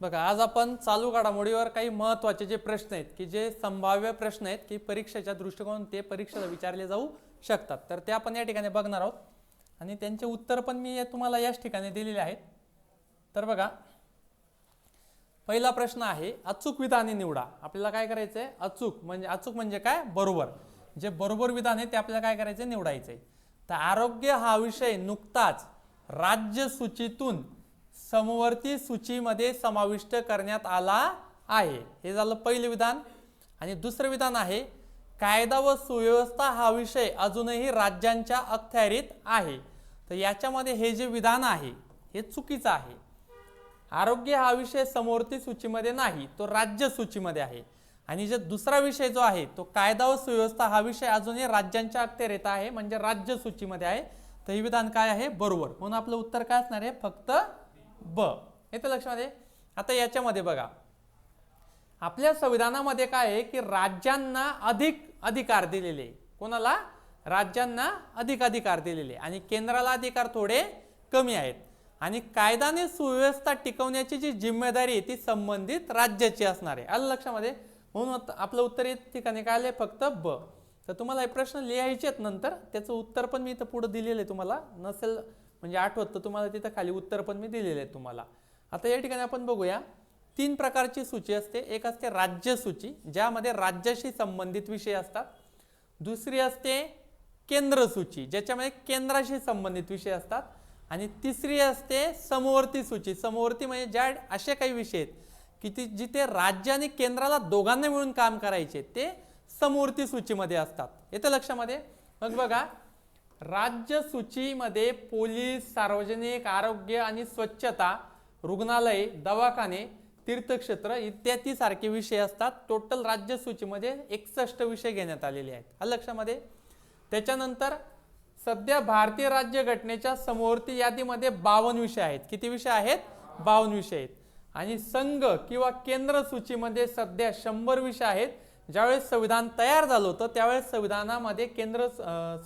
बघा आज आपण चालू घडामोडीवर काही महत्त्वाचे जे प्रश्न आहेत की जे संभाव्य प्रश्न आहेत की परीक्षेच्या दृष्टिकोन ते परीक्षेला विचारले जाऊ शकतात. तर ते आपण या ठिकाणी बघणार आहोत. आणि त्यांचे उत्तर पण मी तुम्हाला याच ठिकाणी दिलेले आहेत. तर बघा पहिला प्रश्न आहे अचूक विधाने निवडा. आपल्याला काय करायचं आहे अचूक म्हणजे अचूक म्हणजे काय? बरोबर. जे बरोबर विधान आहे ते आपल्याला काय करायचं आहे निवडायचं आहे तर आरोग्य हा विषय नुकताच राज्य सूचीतून समवर्ती सूचीमध्ये समाविष्ट करण्यात आला आहे. हे झालं पहिलं विधान. आणि दुसरं विधान आहे कायदा व सुव्यवस्था हा विषय अजूनही राज्यांच्या अखत्यारीत आहे. तर याच्यामध्ये हे जे विधान आहे हे चुकीचं आहे. आरोग्य हा विषय समवर्ती सूचीमध्ये नाही तो राज्य सूचीमध्ये आहे. आणि जे दुसरा विषय जो आहे तो कायदा व सुव्यवस्था हा विषय अजूनही राज्यांच्या अखत्यारीत आहे म्हणजे राज्य सूचीमध्ये आहे. तर हे विधान काय आहे? बरोबर. म्हणून आपलं उत्तर काय असणार आहे? फक्त ब. येतं लक्षामध्ये? आता याच्यामध्ये बघा. आपल्या संविधानामध्ये काय आहे की राज्यांना अधिक अधिकार दिलेले. आहे. कोणाला? राज्यांना अधिक अधिकार दिलेले. आहे. आणि केंद्राला अधिकार थोडे कमी आहेत. आणि कायदाने सुव्यवस्था टिकवण्याची जी जिम्मेदारी आहे ती संबंधित राज्याची असणार आहे. आलं लक्षामध्ये? म्हणून आपलं उत्तर या ठिकाणी काय आलंय? फक्त ब. तर तुम्हाला हे प्रश्न लिहायचे आहेत नंतर त्याचं उत्तर पण मी इथं पुढं दिलेलं आहे तुम्हाला. नसेल म्हणजे आठवत तर तुम्हाला तिथं खाली उत्तर पण मी दिलेलं आहे तुम्हाला. आता या ठिकाणी आपण बघूया. तीन प्रकारची सूची असते. एक असते राज्य सूची ज्यामध्ये राज्याशी संबंधित विषय असतात. दुसरी असते केंद्र सूची ज्याच्यामध्ये केंद्राशी संबंधित विषय असतात. आणि तिसरी असते समवर्ती सूची. समवर्ती म्हणजे ज्या असे काही विषय आहेत की ती जिथे राज्य आणि केंद्राला दोघांना मिळून काम करायचे ते समवर्ती सूचीमध्ये असतात. येतं लक्षामध्ये? मग बघा राज्य सूचीमध्ये पोलीस सार्वजनिक आरोग्य आणि स्वच्छता रुग्णालय दवाखाने तीर्थक्षेत्र इत्यादी सारखे विषय असतात. टोटल राज्य सूचीमध्ये एकसष्ट विषय घेण्यात आलेले आहेत. हा लक्षामध्ये? त्याच्यानंतर सध्या भारतीय राज्य घटनेच्या समवर्ती यादीमध्ये बावन्न विषय आहेत. किती विषय आहेत? बावन्न विषय आहेत. आणि संघ किंवा केंद्र सूचीमध्ये सध्या शंभर विषय आहेत. ज्यावेळेस संविधान तयार झालं होतं त्यावेळेस संविधानामध्ये केंद्र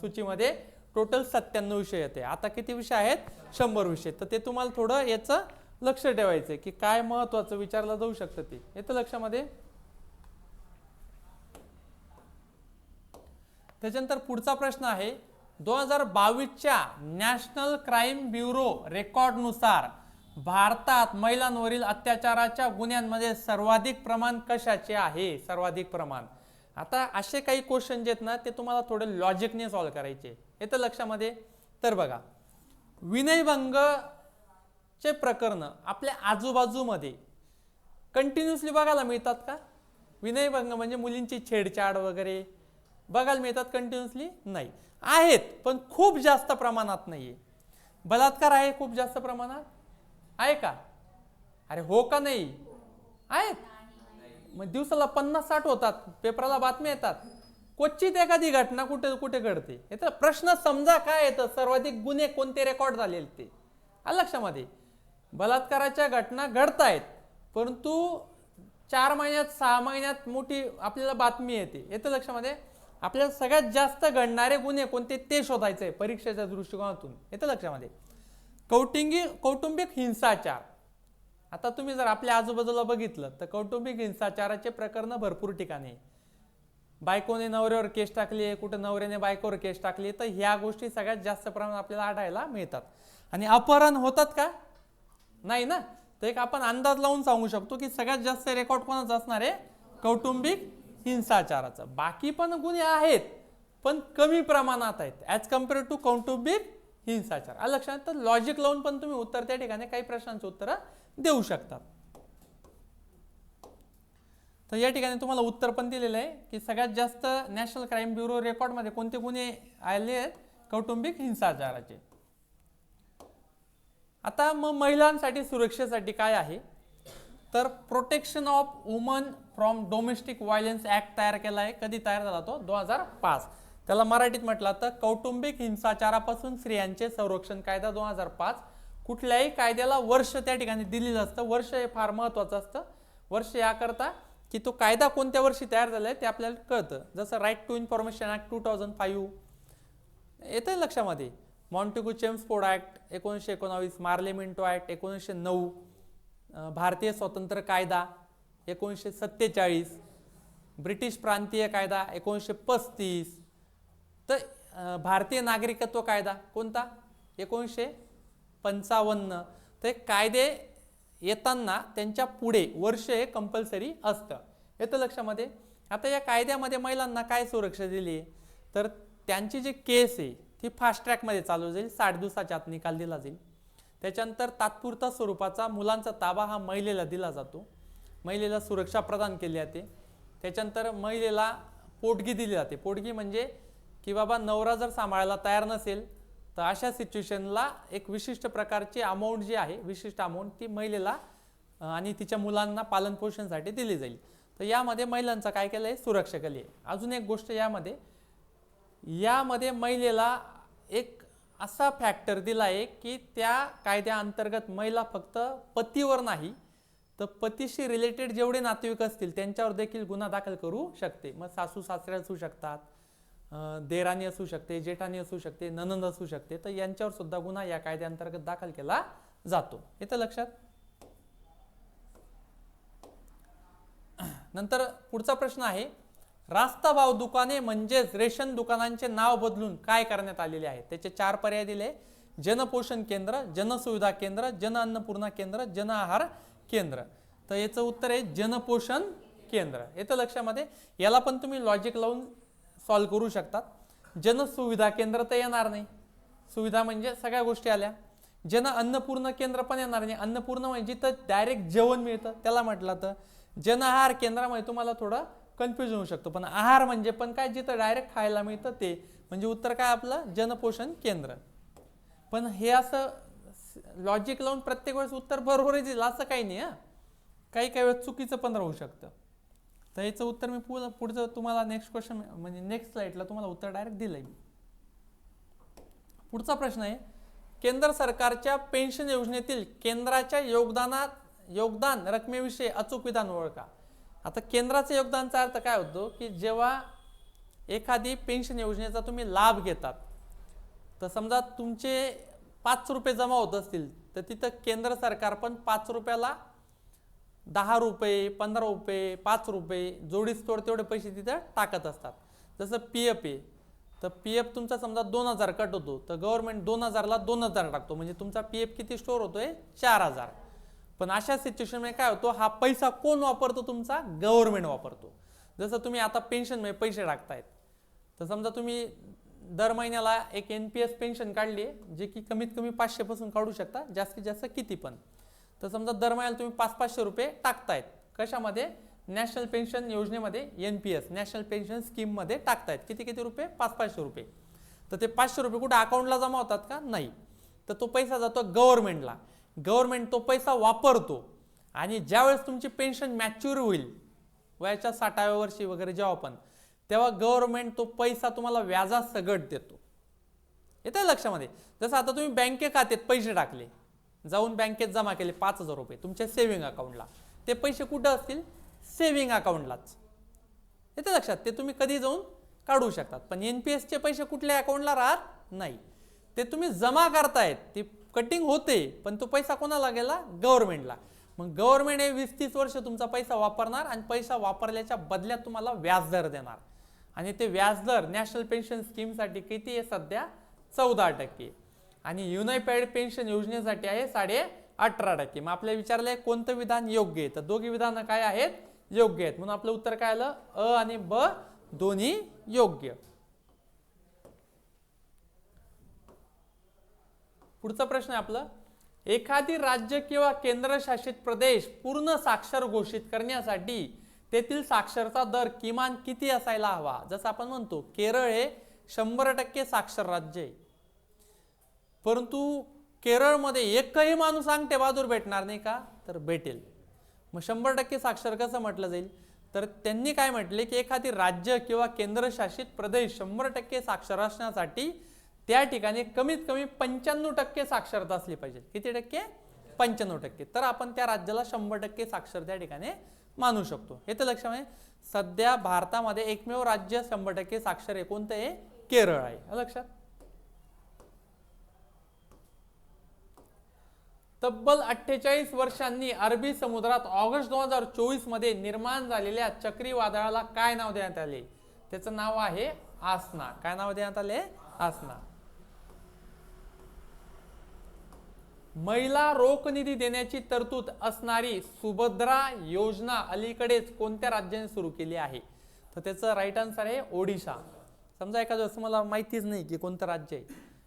सूचीमध्ये टोटल सत्त्याण्णव विषय येते आता किती विषय आहेत? शंभर विषय. तर ते तुम्हाला थोडं याचं लक्ष ठेवायचं की काय महत्वाचं विचारलं जाऊ शकतं ते. येतं लक्षामध्ये? त्याच्यानंतर पुढचा प्रश्न आहे. दोन हजार बावीसच्या नॅशनल क्राईम ब्युरो रेकॉर्डनुसार भारतात महिलांवरील अत्याचाराच्या गुन्ह्यांमध्ये सर्वाधिक प्रमाण कशाचे आहे? सर्वाधिक प्रमाण. आता असे काही क्वेश्चन जे आहेत ना ते तुम्हाला थोडे लॉजिकने सॉल्व्ह करायचे. येतं लक्षामध्ये. तर बघा विनयभंगचे प्रकरणं प्रकरण आपल्या आजूबाजूमध्ये कंटिन्युअसली बघायला मिळतात का? विनयभंग म्हणजे मुलींची छेडछाड वगैरे बघायला मिळतात कंटिन्युअसली नाही. आहेत पण खूप जास्त प्रमाणात नाही आहे बलात्कार आहे खूप जास्त प्रमाणात? आहे का? अरे हो का नाही? आहेत. मग दिवसाला पन्नास साठ होतात पेपराला बातम्या येतात. क्वचित एखादी घटना कुठे कुठे घडते? येतं प्रश्न समजा काय येतं सर्वाधिक गुन्हे कोणते रेकॉर्ड झालेले ते? लक्षामध्ये बलात्काराच्या घटना घडतायत परंतु चार महिन्यात सहा महिन्यात मोठी आपल्याला बातमी येते. येतं लक्षामध्ये आपल्याला सगळ्यात जास्त घडणारे गुन्हे कोणते ते शोधायचे आहे परीक्षेच्या दृष्टिकोनातून. येतं लक्षामध्ये कौटुंबिक कौटुंबिक हिंसाचार. आता तुम्ही जर आपल्या आजूबाजूला बघितलं तर कौटुंबिक हिंसाचाराचे प्रकरण भरपूर ठिकाणी आहे. बायकोने नवऱ्यावर केस टाकली आहे कुठं नवऱ्याने बायकोवर केस टाकली आहे, तर ह्या गोष्टी सगळ्यात जास्त प्रमाणात आपल्याला आढळायला मिळतात. आणि अपहरण होतात का? नाही ना? तर एक आपण अंदाज लावून सांगू शकतो की सगळ्यात जास्त रेकॉर्ड कोणाचा असणार आहे? कौटुंबिक हिंसाचाराचं. बाकी पण गुन्हे आहेत पण कमी प्रमाणात आहेत. ॲज कंपेअर टू कौटुंबिक हिंसाचार. लक्षात तर लॉजिक लावून पण तुम्ही उत्तर त्या ठिकाणी काही प्रश्नांची उत्तरं देऊ शकतात. तर या ठिकाणी तुम्हाला उत्तर पण दिलेलं आहे की सगळ्यात जास्त नॅशनल क्राईम ब्युरो रेकॉर्डमध्ये कोणते गुन्हे आले आहेत? कौटुंबिक हिंसाचाराचे आता मग महिलांसाठी सुरक्षेसाठी काय आहे? तर protection of women from domestic violence act तयार केला आहे कधी तयार झाला तो? दोन हजार पाच. त्याला मराठीत म्हटलं तर कौटुंबिक हिंसाचारापासून स्त्रियांचे संरक्षण कायदा दोन हजार पाच. कुठल्याही कायद्याला वर्ष त्या ठिकाणी दिलेलं असतं. वर्ष हे फार महत्त्वाचं असतं. वर्ष याकरता की तो कायदा कोणत्या वर्षी तयार झाला आहे ते आपल्याला कळतं. जसं right to information act two thousand five येतं लक्षामध्ये. मॉन्टेगू चेम्सफोर्ड ॲक्ट एकोणीसशे एकोणावीस मार्ले मिंटो एकोणीसशे नऊ भारतीय स्वतंत्र कायदा एकोणीसशे सत्तेचाळीस ब्रिटिश प्रांतीय कायदा एकोणीसशे पस्तीस. तर भारतीय नागरिकत्व कायदा कोणता? एकोणीसशे पंचावन्न. तर कायदे येताना त्यांच्या पुढे वर्ष हे कंपल्सरी असतं. येतं लक्षामध्ये? आता या कायद्यामध्ये महिलांना काय सुरक्षा दिली? आहे तर त्यांची जी केस आहे ती फास्ट ट्रॅकमध्ये चालू जाईल. साठ दिवसाच्या आत निकाल दिला जाईल. त्याच्यानंतर तात्पुरता स्वरूपाचा मुलांचा ताबा हा महिलेला दिला जातो. महिलेला सुरक्षा प्रदान केली जाते. त्याच्यानंतर महिलेला पोटगी दिली जाते. पोटगी म्हणजे की बाबा नवरा जर सांभाळायला तयार नसेल तर अशा सिच्युएशनला एक विशिष्ट प्रकारची अमाऊंट जी आहे विशिष्ट अमाऊंट ती महिलेला आणि तिच्या मुलांना पालनपोषणसाठी दिली जाईल. तर यामध्ये महिलांचं काय केलं आहे? सुरक्षा केली आहे. अजून एक गोष्ट यामध्ये यामध्ये महिलेला एक असा फॅक्टर दिला आहे की त्या कायद्याअंतर्गत महिला फक्त पतीवर नाही तर पतीशी रिलेटेड जेवढे नातेवाईक असतील त्यांच्यावर देखील गुन्हा दाखल करू शकते. मग सासू सासरे असू शकतात देराणी असू शकते जेठाणी असू शकते ननंद असू शकते तर यांच्यावर सुद्धा गुन्हा या कायद्याअंतर्गत दाखल केला जातो. येतं लक्षात. नंतर पुढचा प्रश्न आहे रास्ता भाव दुकाने म्हणजेच रेशन दुकानांचे नाव बदलून काय करण्यात आलेले आहे? त्याचे चार पर्याय दिले. जनपोषण केंद्र जनसुविधा केंद्र जन अन्नपूर्णा केंद्र जन आहार केंद्र. तर याचं उत्तर आहे जनपोषण केंद्र. येतं लक्षामध्ये. याला पण तुम्ही लॉजिक लावून सॉल्व्ह करू शकतात. जनसुविधा केंद्र तर येणार नाही. सुविधा म्हणजे सगळ्या गोष्टी आल्या. जन अन्नपूर्ण केंद्र पण येणार नाही. अन्नपूर्ण म्हणजे जिथं डायरेक्ट जेवण मिळतं. त्याला म्हटलं तर जन आहार केंद्रामध्ये तुम्हाला थोडं कन्फ्युजन होऊ शकतो. पण आहार म्हणजे पण काय? जिथं डायरेक्ट खायला मिळतं ते. म्हणजे उत्तर काय आपलं? जनपोषण केंद्र. पण हे असं लॉजिक लावून प्रत्येक वेळेस उत्तर बरोबरच येईल असं काही नाही हां. काही काही वेळेस चुकीचं पण राहू शकतं. तर याचं उत्तर मी पुढं पुढचं तुम्हाला नेक्स्ट क्वेश्चन म्हणजे नेक्स्ट स्लाईडला तुम्हाला उत्तर डायरेक्ट दिलं आहे पुढचा प्रश्न आहे केंद्र सरकारच्या पेन्शन योजनेतील केंद्राच्या योगदानात योगदान रकमेविषयी अचूक विधान ओळखा. आता केंद्राचं योगदानचा अर्थ काय होतो की जेव्हा एखादी पेन्शन योजनेचा तुम्ही लाभ घेतात तर समजा तुमचे पाच रुपये जमा होत असतील तर तिथं केंद्र सरकार पण पाच रुपयाला दहा रुपये पंधरा रुपये पाच रुपये जोडीस तोड तेवढे पैसे तिथं टाकत असतात. जसं पी एफ आहे तर पी एफ तुमचा समजा दोन हजार कट होतो तर गव्हर्नमेंट दोन हजारला दोन हजार टाकतो. म्हणजे तुमचा पी एफ किती स्टोअर होतोय? चार हजार. पण अशा सिच्युएशनमध्ये काय होतो? हा पैसा कोण वापरतो तुमचा? गव्हर्नमेंट वापरतो. जसं तुम्ही आता पेन्शनमध्ये पैसे टाकतायत. तर समजा तुम्ही दर महिन्याला एक एन पी एस पेन्शन काढली आहे जे की कमीत कमी पाचशेपासून काढू शकता जास्तीत जास्त किती पण. तर समजा दर महिन्याला तुम्ही पाच पाचशे रुपये टाकतायत. कशामध्ये? नॅशनल पेन्शन योजनेमध्ये N P S national pension स्कीममध्ये टाकतायत. किती किती रुपये? पाच पाचशे रुपये. तर ते पाचशे रुपये कुठे अकाउंटला जमा होतात का? नाही. तर तो पैसा जातो गव्हर्नमेंटला गव्हर्नमेंट तो पैसा वापरतो. आणि ज्यावेळेस तुमची पेन्शन मॅच्युअर होईल वयाच्या साठाव्या वर्षी वगैरे जेव्हा पण तेव्हा गव्हर्नमेंट तो पैसा तुम्हाला व्याजासगट देतो. येतं लक्षामध्ये? जसं आता तुम्ही बँके खात्यात पैसे टाकले. जाऊन बँकेत जमा केले पाच हजार रुपये तुमच्या सेव्हिंग अकाउंटला ते पैसे कुठं असतील? सेव्हिंग अकाउंटलाच येतं लक्षात? ते तुम्ही कधी जाऊन काढू शकतात. पण एन पी एसचे पैसे कुठल्या अकाउंटला राहत नाही. ते तुम्ही जमा करतायत. ती कटिंग होते पण तो पैसा कोणाला गेला? गव्हर्नमेंटला मग गव्हर्नमेंट हे वीस तीस वर्ष तुमचा पैसा वापरणार आणि पैसा वापरल्याच्या बदल्यात तुम्हाला व्याजदर देणार. आणि ते व्याजदर नॅशनल पेन्शन स्कीमसाठी किती आहे सध्या? चौदा टक्के. आणि युनायटेड पेन्शन योजनेसाठी आहे साडे अठरा टक्के. मग आपल्याला विचारलंय कोणतं विधान योग्य आहे? तर दोघी विधानं काय आहेत? योग्य आहेत. म्हणून आपलं उत्तर काय आलं? अ आणि ब दोन्ही योग्य. पुढचा प्रश्न आहे आपलं. एखादी राज्य किंवा केंद्रशासित प्रदेश पूर्ण साक्षर घोषित करण्यासाठी तेथील साक्षरता दर किमान किती असायला हवा? जसं आपण म्हणतो केरळ हे शंभर टक्के साक्षर राज्य आहे. परंतु केरळमध्ये एकही माणूस अंगठे बहादूर भेटणार नाही का? तर भेटेल. मग शंभर टक्के साक्षर कसं म्हटलं जाईल? तर त्यांनी काय म्हटले की एखादी राज्य किंवा केंद्रशासित प्रदेश शंभर टक्के साक्षर असण्यासाठी त्या ठिकाणी कमीत कमी पंच्याण्णव टक्के साक्षरता असली पाहिजे. किती टक्के? पंच्याण्णव टक्के. तर आपण त्या राज्याला शंभर टक्के साक्षर त्या ठिकाणी मानू शकतो. हे तर लक्षामध्ये सध्या भारतामध्ये एकमेव राज्य शंभर टक्के साक्षर आहे. कोणतं आहे? केरळ आहे. लक्षात? तब्बल अठ्ठेचाळीस वर्षांनी अरबी समुद्रात ऑगस्ट दोन हजार चोवीसमध्ये निर्माण झालेल्या चक्रीवादळाला काय नाव देण्यात आले? त्याचं नाव आहे आसना. काय नाव देण्यात आले? आसना. महिला रोख निधी देण्याची तरतूद असणारी सुभद्रा योजना अलीकडेच कोणत्या राज्याने सुरू केली आहे? तर त्याचं राईट आन्सर आहे ओडिशा. समजा एखादं असं मला माहितीच नाही की कोणतं राज्य आहे.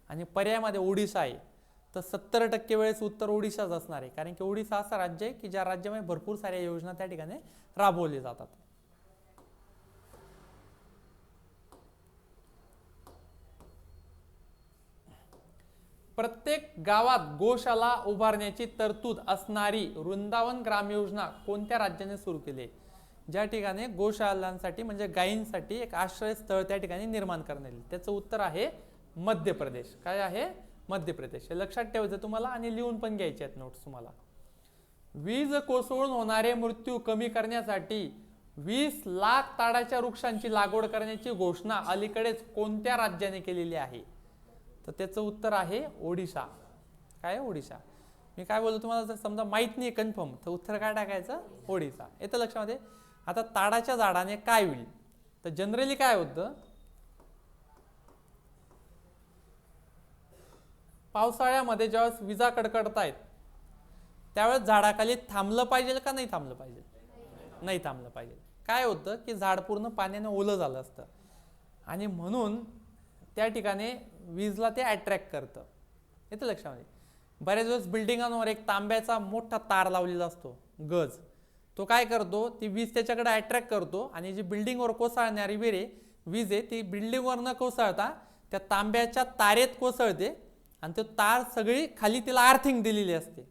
आणि पर्यायामध्ये ओडिशा आहे. तर सत्तर टक्के वेळेस उत्तर ओडिशाच असणार आहे. कारण की ओडिशा असं राज्य आहे की ज्या राज्यामध्ये भरपूर साऱ्या योजना त्या ठिकाणी राबवल्या जातात. प्रत्येक गावात गोशाला उभारण्याची तरतूद असणारी वृंदावन ग्राम योजना कोणत्या राज्याने सुरू केली आहे? ज्या ठिकाणी गोशालांसाठी म्हणजे गायींसाठी एक आश्रयस्थळ त्या ठिकाणी निर्माण करण्यात येईल. त्याचं उत्तर आहे मध्य प्रदेश. काय आहे? मध्य प्रदेश. हे लक्षात ठेवायचं तुम्हाला आणि लिहून पण घ्यायचे आहेत नोट्स तुम्हाला. वीज कोसळून होणारे मृत्यू कमी करण्यासाठी वीस लाख ताडाच्या वृक्षांची लागवड करण्याची घोषणा अलीकडेच कोणत्या राज्याने केलेली आहे? तर त्याचं उत्तर आहे ओडिशा. काय ओडिशा? मी काय बोलतो तुम्हाला जर समजा माहीत नाही कन्फर्म तर उत्तर काय टाकायचं? ओडिशा. येतं लक्षामध्ये? आता ताडाच्या झाडाने काय होईल? तर जनरली काय होतं? पावसाळ्यामध्ये ज्यावेळेस विजा कडकडतायत त्यावेळेस झाडाखाली थांबलं पाहिजे का नाही थांबलं पाहिजे? नाही थांबलं पाहिजे. काय होतं की झाड पूर्ण पाण्याने ओलं झालं असतं. आणि म्हणून त्या ठिकाणी वीजला ते अट्रॅक्ट करतं. येतं लक्षामध्ये बऱ्याच वेळेस बिल्डिंगांवर एक तांब्याचा मोठा तार लावलेला असतो गज. तो काय करतो? ती वीज त्याच्याकडे अट्रॅक्ट करतो आणि जी बिल्डिंगवर कोसळणारी वेरे वीज आहे ती बिल्डिंगवर न कोसळता त्या तांब्याच्या तारेत कोसळते आणि तो तार सगळी खाली तिला आर्थिंग दिलेली असते.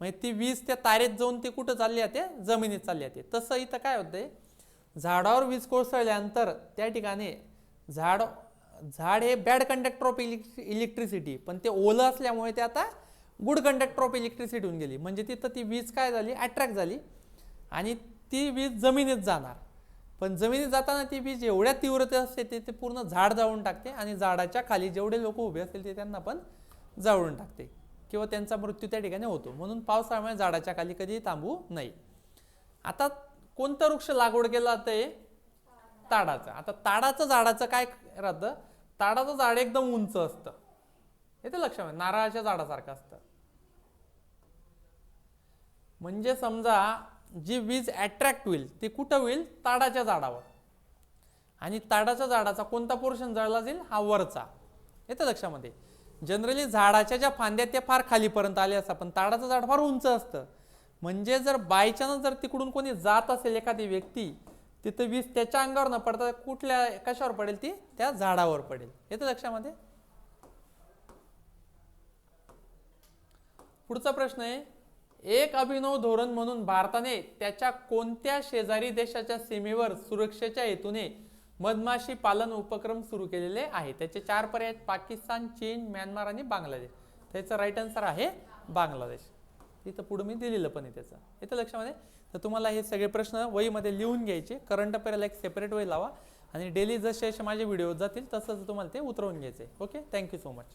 म्हणजे ती वीज त्या तारेत जाऊन ते कुठं चालली जाते जमिनीत चालली जाते तसं इथं काय होतंय? झाडावर वीज कोसळल्यानंतर त्या ठिकाणी झाड झाड हे बॅड कंडक्टर ऑफ इलेक्ट्रिसिटी पण ते ओलं असल्यामुळे ते आता गुड कंडक्टर ऑफ इलेक्ट्रिसिटी होऊन गेली. म्हणजे तिथं ती वीज काय झाली? अट्रॅक्ट झाली. आणि ती वीज जमिनीत जाणार. पण जमिनीत जाताना ती वीज एवढ्या तीव्रते असते ते ते पूर्ण झाड जाळून टाकते आणि झाडाच्या खाली जेवढे लोक उभे असतील ते त्यांना पण जाळून टाकते किंवा त्यांचा मृत्यू त्या ठिकाणी होतो. म्हणून पावसाळ्यामुळे झाडाच्या खाली कधी थांबू नये. आता कोणतं वृक्ष लागवड केलं ते ताडाचं. आता ताडाचं झाडाचं काय राहतं? ताडाचं झाड एकदम उंच असतं. येते लक्षामध्ये नारळाच्या झाडासारखं असतं. म्हणजे समजा जी वीज ॲट्रॅक्ट होईल ती कुठं होईल? ताडाच्या झाडावर. आणि ताडाच्या झाडाचा कोणता पोर्शन जळला जाईल? हा वरचा. येतं लक्षामध्ये? जनरली झाडाच्या ज्या फांद्या त्या फार खालीपर्यंत आल्या असतात पण ताडाचं झाड फार उंच असतं. म्हणजे जर बायचान्स जर तिकडून कोणी जात असेल एखादी व्यक्ती तिथं वीज त्याच्या अंगावर न पडता कुठल्या कशावर पडेल ती? त्या झाडावर पडेल. येतं लक्षामध्ये? पुढचा प्रश्न आहे एक अभिनव धोरण म्हणून भारताने त्याच्या कोणत्या शेजारी देशाच्या सीमेवर सुरक्षेच्या हेतूने मधमाशी पालन उपक्रम सुरू केलेले आहे? त्याचे चार पर्याय आहेत. पाकिस्तान चीन म्यानमार आणि बांगलादेश. त्याचं राईट आन्सर आहे बांगलादेश. इथं पुढे मी दिलेलं पण आहे त्याचं. इथं लक्षामध्ये? तर तुम्हाला हे सगळे प्रश्न वहीमध्ये लिहून घ्यायचे. करंट अफेअरला एक सेपरेट वही लावा. आणि डेली जसे असे माझे व्हिडिओ जातील तसं तुम्हाला ते उतरवून घ्यायचे. Okay thank you so much